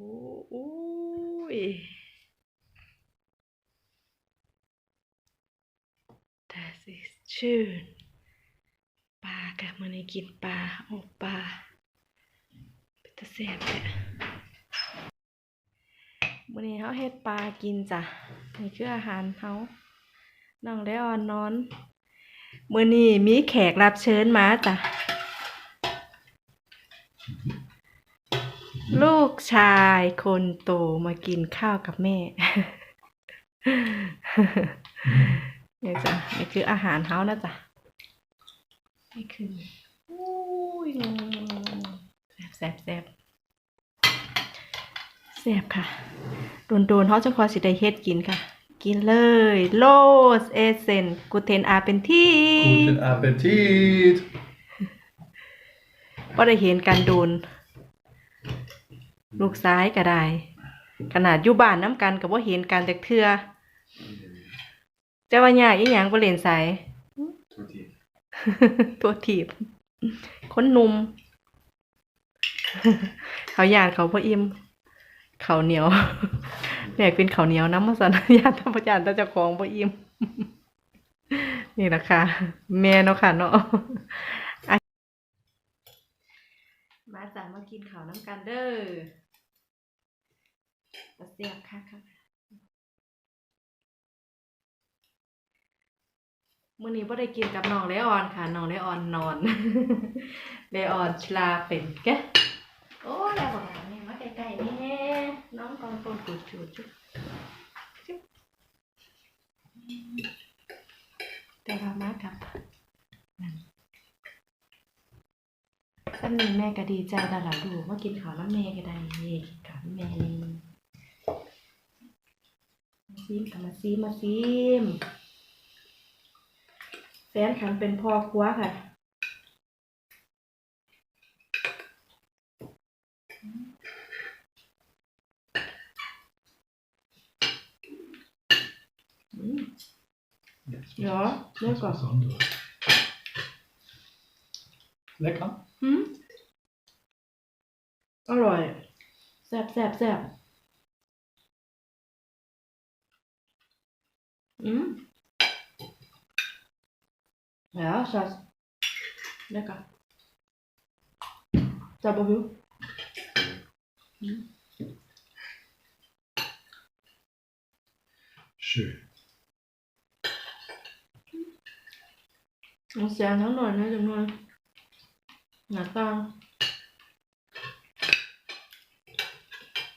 อุ้ยแต่สิชื่นปลากะมื้อนี้กินปลาโอ้ปลาเป็นตาแซ่บแท้มื้อนี้เฮาเฮ็ดปลากินจ้ะนี่คืออาหารเฮาน้องได้อ่อนนอนมื้อนี้มีแขกรับเชิญมาจ้ะ ลูกชายคนโตมากินข้าวกับแม่นี่จ้ะนี่คืออาหารเฮานะจ๊ะนี่คืออุ้ยแซ่บแซ่บแซ่บแซ่บค่ะ โดนโดนๆเขาจะคอยสิได้เฮ็ดกินค่ะ กินเลยโลสเอเซนกูเทนอาเป็นที่ Guten Appetit! ก็ได้เห็นการโดน ลูกซ้ายก็ได้ ขนาดอยู่บ้านน้ำกันก็บ่เห็นการแต่เทื่อจะว่ายากอีหยังบ่เล่นไสตัวถีบคนหนุ่ม เขาหยานเขาบ่ออิ่มเขาเหนียวแม่เป็นเขาเหนียวน้ำมาสันย่านธรรมจานแต่เจ้าของบ่ออิ่มนี่แหละค่ะ แม่เนาะค่ะเนาะมาจ้ะมากินข้าวน้ำกันเด้อ เสียบค่ะค่ะมื้อนี้บ่ได้กินกับน้องเลออนค่ะน้องเลออนนอนเลออนชลาเป็นแกโอ้แล้วบอกแม่มาใกล้ๆนี่น้องกองปนกุดจุดจุดจุ๊บแต่ว่ามากับนั่นนี้แม่ก็ดีใจแล้วล่ะลูกมากินข้าวน้ำแม่ก็ได้กินข้าวแม่มา ซิมค่ะมาซิมมาซิมแฟนฉันเป็นพ่อครัวค่ะอืม Ja, lecker. Besonderes. Lecker? อืมอร่อย แซ่บแซ่บแซ่บ อืม Ja, Schatz. Lecker. Dabei du? Schön. มันแซงทั้งหน่อยนะจำนวนหน้าตัง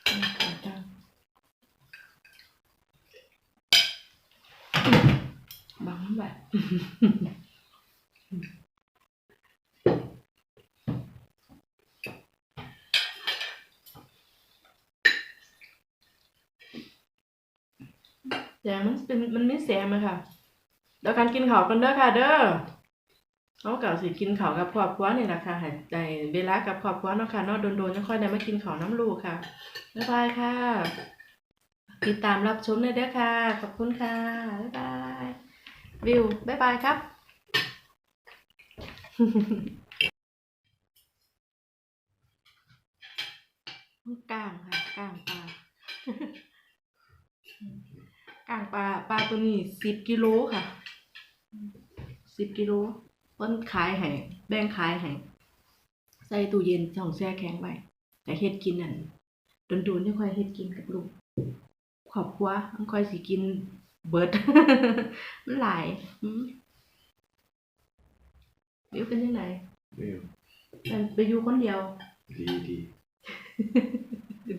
หน้าตังบัง แบบแต่มันเป็นมันไม่แสมเลยค่ะเดี๋ยวการกินข้าวกันเด้อค่ะ เด้อเขาเก่าสิกินข้าวกับครอบครัวนี่แหละค่ะให้ได้เวลากับครอบครัวเนาะค่ะเนาะโดนๆยังค่อยได้มากินข้าวน้ำลูกค่ะบ๊ายบายค่ะ ติดตามรับชมเลยเด้อค่ะ ขอบคุณค่ะบ๊ายบาย วิวบ๊ายบายครับก้างค่ะก้างปลาก้างปลาปลาตัวนี้สิบกิโลค่ะสิบกิโลเพิ่นขายให้แบ่งขายให้ใส่ตู้เย็นช่องแช่แข็งไว้แต่เฮ็ดกินนั่นโดนๆที่ค่อยเฮ็ดกินกับลูกครอบครัวมันค่อยสิกิน เบิดมันหลายอืมวิวเป็นยังไง Ja, แต่ไปอยู่คนเดียว die, die.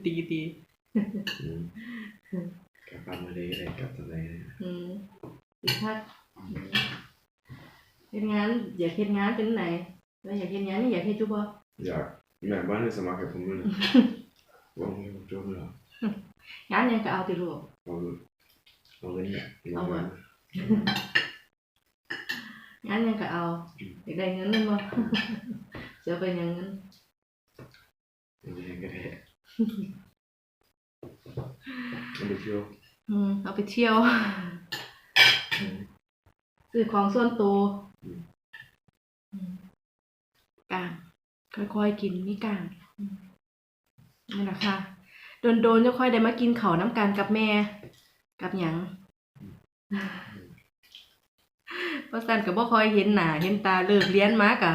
ดีดี Mm. Kapan ada yang dekat sama ini? อืมสิถ้าเฮ็ดงานอยากเฮ็ดงาน เป็นไหนแล้วอยากเฮ็ดงานนี่อยากเฮ็ดจุบ่ Ja, mijn baan is een makker van Mullen. Waarom heb ik toch wel? งานหยังก็เอาติลูก Waarom? Waarom niet? Oh, wat? งานหยังก็เอาอยากได้เงินนั่นบ่จะเอาไปหยังเงิน En die denken, hé. En dat joh. อืมเอาไปเที่ยวซื้อของส่วนตัวอืมกลางค่อยๆกินนี่กลางอืมนี่แหละค่ะโดนๆจะค่อยได้มากินข้าวน้ำกันกับแม่ กับหยังเพราะสันก็บ่ค่อยเห็นหน้าเห็นตาเลิกเรียนมากะ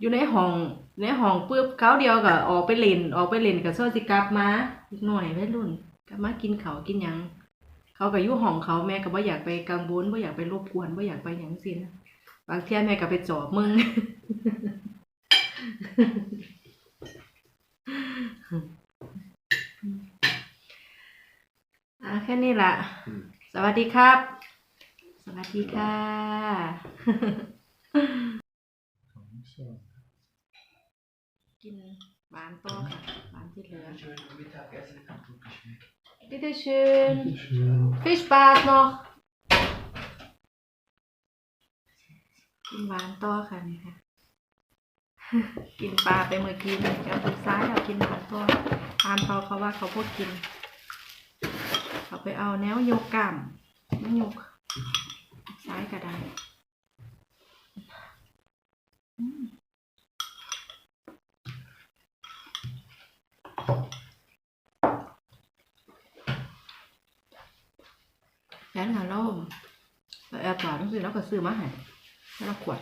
อยู่ในห้องในห้องปึ๊บคราวเดียวก็ออกไปเล่นออกไปเล่นก็โซสิกลับมาอีกหน่อยวัยรุ่นกลับมากินข้าวกินหยัง เขาก็อยู่ห้องเขาแม่ก็บ่อยากไปกังวลบ่อยากไปรบกวนบ่อยากไปหยังสินะบางเที่ยแม่ก็ไปจอบมึง อะ แค่นี้ละอืมสวัสดีครับ สวัสดีค่ะกินหวานต่อค่ะหวานที่เหลือ Bitte schön. Viel Spaß noch. กินหวานต่อค่ะนี่ค่ะ กินปลาไปเมื่อกี้นี่เอาถึงซ้ายเอากินหวานต่อตามเขาเขาว่าเขาพวกกิน เขาไปเอาแนวโยกกามไม่ยกซ้ายก็ได้แล้วค่ะเราเราแอบกวาดต้องซื้อแล้วก็ซื้อมาให้แล้วเราขวด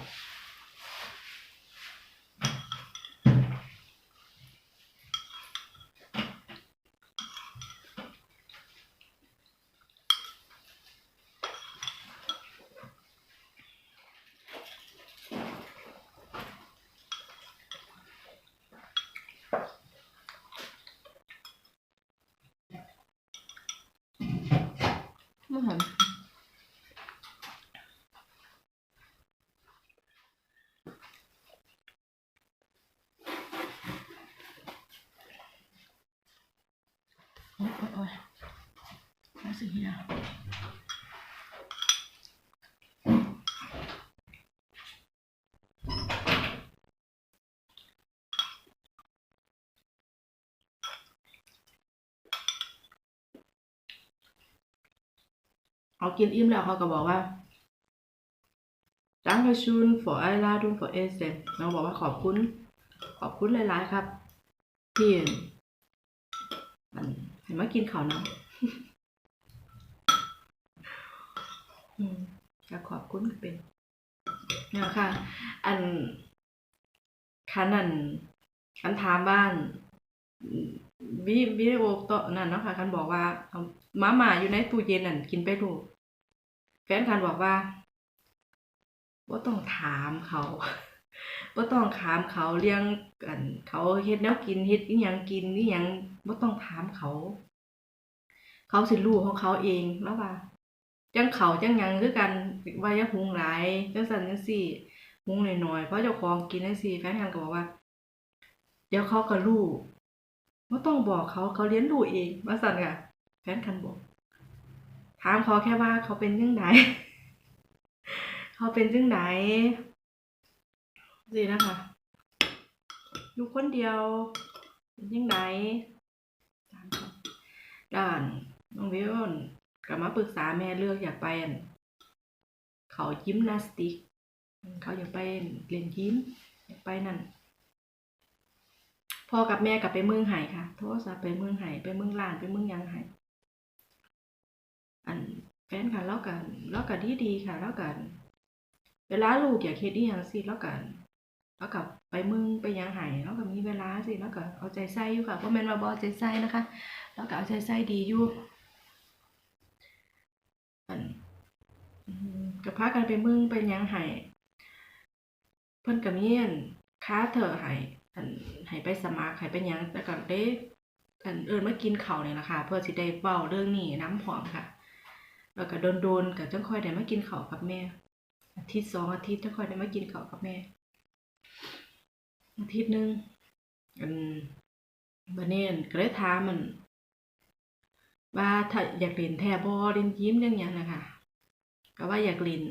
โอ้ยโอ้ยรู้สึกเหี่ยวเอากินอิ่มแล้วเขาก็บอกว่า Danke schön für Einladung für Essen เราบอกว่าขอบคุณ ขอบคุณหลาย ๆ ครับ ที่ มันให้มากินข้าเนาะอืมก็ขอบคุณเป็นเนี่ค่ะ อันคันอันคันถามบ้านวิวิดีโอต่อนั่นเนาะค่ะคันบอกว่าเอามาม่าอยู่ในตู้เย็นนั่นกินไปดูแฟนคันบอกว่าว่าต้องถามเขา ว่าต้องถามเขาเรื่องกันเขาเฮ็ดแนวกินเฮ็ดอีหยังกินอีหยังว่าต้องถามเขา เขาสิรู้ของเขาเองแล้วว่าจังเขาจังหยังคือกันว่าอย่าหุงหลายจังซั่นจังซี่หุงหน้อยๆเพราะเจ้าของกินจังซี่แฟนกันก็บอกว่า เดี๋ยวเขาก็รู้บ่ต้องบอกเขาเขาเรียนรู้เองว่าซั่นค่ะแฟนกันบอกถามเขาแค่ว่าเขาเป็นจังไดเขาเป็นจังได สินะคะอยู่คนเดียวเป็นจังไดถามเขาด้านน้องวิวนั่นก็มาปรึกษาแม่เลือกอยากไป เขายิมนาสติก เขาอยากไปเล่นยิมอยากไปนั่นพ่อกับแม่กลับไปเมืองไห่ค่ะ โทรศัพท์ไปเมืองไห่ไปเมืองลานไปเมืองยังไห่อันแฟนค่ะแล้วกันแล้วกันที่ดีค่ะแล้วกัน เวลาลูกอยากเฮ็ดอีหยังสิแล้วกัน แล้วกับไปมืองไปยังไห่แล้วก็มีเวลาสิแล้วก็เอาใจใส่อยู่ค่ะเพราะแม่นว่าบอใจใส่นะคะ แล้วก็เอาใจใส่ดีอยู่อันอืมก็พากันไปมืองไปยังไห้เพิ่นก็มีอันค้าเถอะให้อันให้ไปสมัครให้ไปยังแล้วก็ได้อันเอิ้นมากินเข้าวนี่ล่ะคะเพื่อสิได้เว้าเรื่องนี้น้ำพร้อมค่ะ แล้วก็โดนๆก็จังค่อยได้มากินเข้ากับแม่อาทิตย์สองอาทิตย์จังค่อยได้มากินเข้ากับแม่ อาทิตย์นึงอันบันี้อั่นก็เลยถามมันว่าถ้าอยากเล่นแท้บ่เล่นยิ้มจังหยังนะคะก็ว่าอยากเล่น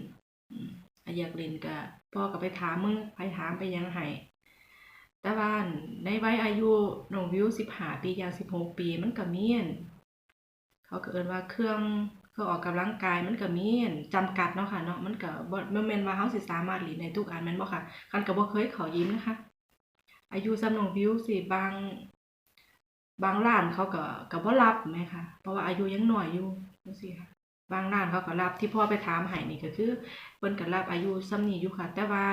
อืมถ้าอยากเล่นก็พ่อก็ไปถามมึงไปถามไปยังให้แต่ว่าในวัยอายุน้องวิว15ปีย่าง16ปีมันก็มีนเขาเอิ้นว่าเครื่องเครื่องออกกำลังกายมันก็มีนจำกัดเนาะค่ะเนาะมันก็บ่บ่แม่นว่าเราสิสามารถเล่นได้ทุกอันม่นบ่ค่ะคันก็บ่เคยเขายิ้มนะคะ อายุสำนองวิวสิบางบางร้านเขาก็ก็บ่รับแหมคะเพราะว่าอายุยังหน้อยอยู่จังซี่ค่ะบางร้านเขาก็รับที่พ่อไปถามให้นี่ก็คือเพิ่นก็รับอายุส่ำนี้อยู่ค่ะ แต่ว่า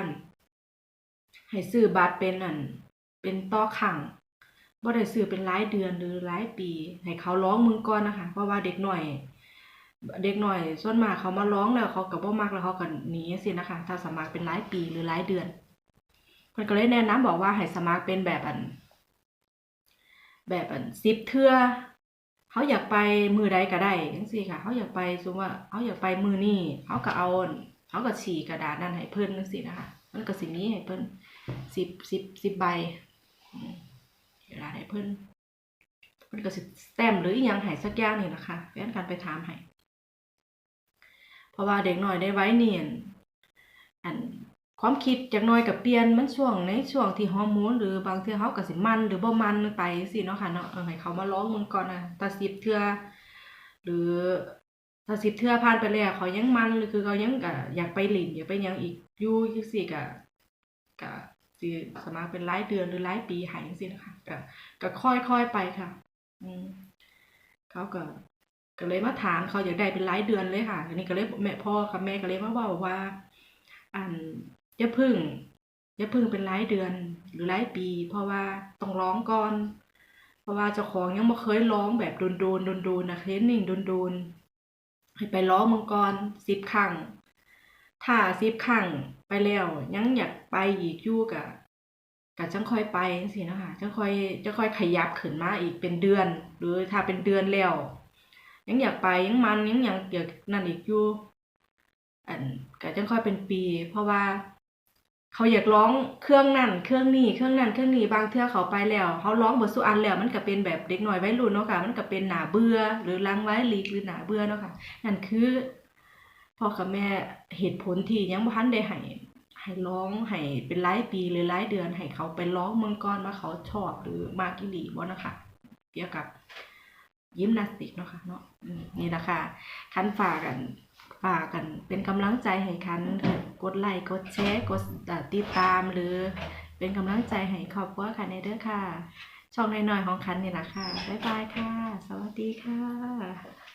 ให้ซื้อบัตรเป็นอันเป็นต่อครั้งบ่ได้ซื้อเป็นรายเดือนหรือรายปี ให้เขาร้องมึงก่อนนะคะ เพราะว่าเด็กหน้อย เด็กหน้อยส่วนมากเขามาร้องแล้วเขาก็บ่มักแล้วเขาก็หนีจังซี่นะคะ ถ้าสมัครเป็นรายปีหรือรายเดือน พิ่นก็เลยแนะนำบอกว่าให้สมัครเป็นแบบอัน แบบอัน10เทื่อเขาอยากไปมือใดก็ได้จังซี่ค่ะเขาอยากไปสมมติว่าเขาอยากไปมือนี้เขาก็เอาเขาก็ฉีกกระดาษนั้นให้เพิ่นจังซี่นะคะมันก็สิมีให้เพิ่น10 10 10ใบอืมกระดาษให้เพิ่นเพิ่นก็สิสแตมหรืออีหยังให้สักอย่างนี่ล่ะคะแฟนกันไปถามให้เพราะว่าเด็กหน้อยได้ไว้เนียนอัน ความคิดจักน่อยก็เปลี่ยนมันช่วงในช่วงที่ฮอร์โมนหรือบางเทื่อเขาก็สิมัน หรือบ่มันไปจังซี่เนาะค่ะเนาะให้เขามาลองมึงก่อนนะถ้า10เทื่อหรือถ้า10เทื่อผ่านไปแล้วเขายังมันหรือคือเขายังก็อยากไปหลินอยากไปยังอีกอยู่จังซี่ก็ก็สิสมัครเป็นรายเดือนหรือรายปีห้จังซี่นะคะก็ก็ค่อยๆไปค่ะ อืมเขาก็ก็เลยมาถามเขาอยากได้เป็นรายเดือนเลยค่ะอันนี้ก็เลยแม่พ่อกับแม่ก็เลยมาเว้าว่า อัน อย่าพึ่งอย่าพึ่งเป็นรายเดือนหรือรายปี เพราะว่าต้องร้องก่อน เพราะว่าเจ้าของยังบ่เคยร้องแบบโดนๆโดนๆนะเทรนนิ่งโดนๆให้ไปร้องมังกร10ครั้งถ้า10ครั้งไปแล้วยังอยากไปอีกยู่ก็ก็จังค่อยไปจังซี่นะคะจังค่อยจังค่อยขยับขึ้นมาอีกเป็นเดือน หรือถ้าเป็นเดือนแล้วยังอยากไปยังมันยังอยากอยากนั่นอีกอยู่อันก็จังค่อยเป็นปี เพราะว่า เขาอยากร้องเครื่องนั่นเครื่องนี้เครื่องนั่นเครื่องนี้บางเทื่อเขาไปแล้วเขาร้องเบทสุอันแล้วมันก็เป็นแบบเด็กหน้อยวัยรุ่นเนาะค่ะมันก็เป็นหนาเบื่อหรือลังไว้ลีกหรือหนาเบื่อเนาะค่ะนั่นคือพ่อกับแม่เหตุผลที่ยังบ่ทันได้ให้ให้ร้องให้เป็นรายปีหรือรายเดือนให้เขาไปร้องเมืองก่อนว่าเขาชอบหรือมากอีหลีบ่นะคะเกี่ยวกับยิมนาสติกเนาะค่ะเนาะนี่ล่ะค่ะคันฝากกัน ฝากกันเป็นกำลังใจให้คันกดไลค์กดแชร์กดติดตามหรือเป็นกำลังใจให้ครอบครัวคันในเด้อค่ะ ช่องน้อยๆของคันนี่แหละค่ะ บ๊ายบายค่ะ สวัสดีค่ะ